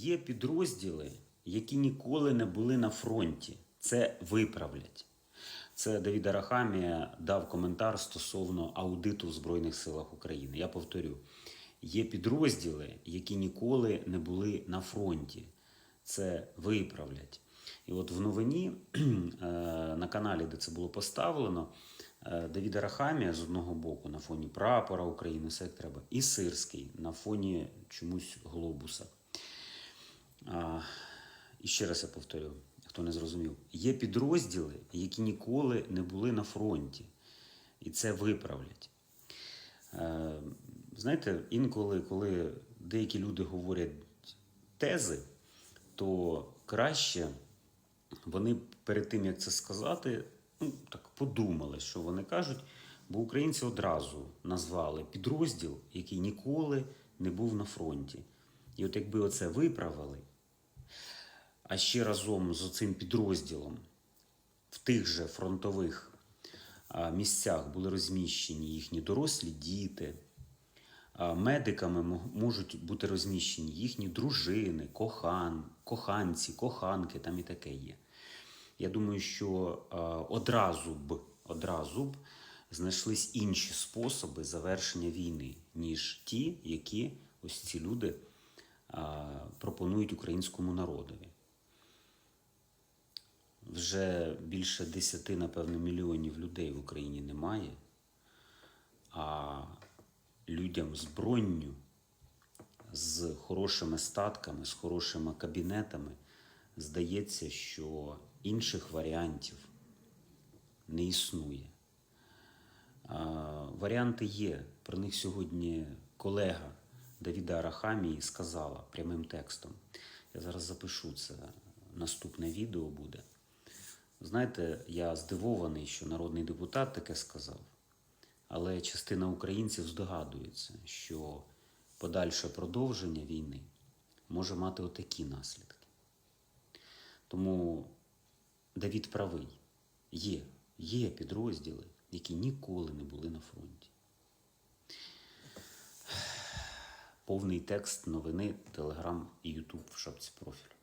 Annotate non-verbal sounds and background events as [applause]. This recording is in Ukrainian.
Є підрозділи, які ніколи не були на фронті. Це виправлять. Це Давід Арахамія дав коментар стосовно аудиту в Збройних силах України. Я повторю: є підрозділи, які ніколи не були на фронті. Це виправлять. І от в новині [clears throat] е, на каналі, де це було поставлено, е, Давід Арахамія з одного боку на фоні прапора України, все як треба, і Сирський на фоні чомусь глобуса. І ще раз я повторю, хто не зрозумів, є підрозділи, які ніколи не були на фронті, і це виправлять. Е, знаєте, інколи, коли деякі люди говорять тези, то краще вони перед тим, як це сказати, ну, так подумали, що вони кажуть, бо українці одразу назвали підрозділ, який ніколи не був на фронті. І от якби оце виправили, а ще разом з цим підрозділом в тих же фронтових місцях були розміщені їхні дорослі діти. Медиками можуть бути розміщені їхні дружини, кохан, коханці, коханки, там і таке є. Я думаю, що одразу б, одразу б знайшлись інші способи завершення війни, ніж ті, які ось ці люди пропонують українському народові. Вже більше 10, напевно, мільйонів людей в Україні немає, а людям з бронню, з хорошими статками, з хорошими кабінетами, здається, що інших варіантів не існує. А, варіанти є. Про них сьогодні колега Давіда Арахамії сказала прямим текстом. Я зараз запишу це. Наступне відео буде. Знаєте, я здивований, що народний депутат таке сказав, але частина українців здогадується, що подальше продовження війни може мати отакі наслідки. Тому Давід правий. Є, є підрозділи, які ніколи не були на фронті. Повний текст новини, Телеграм і Ютуб в шапці профілю.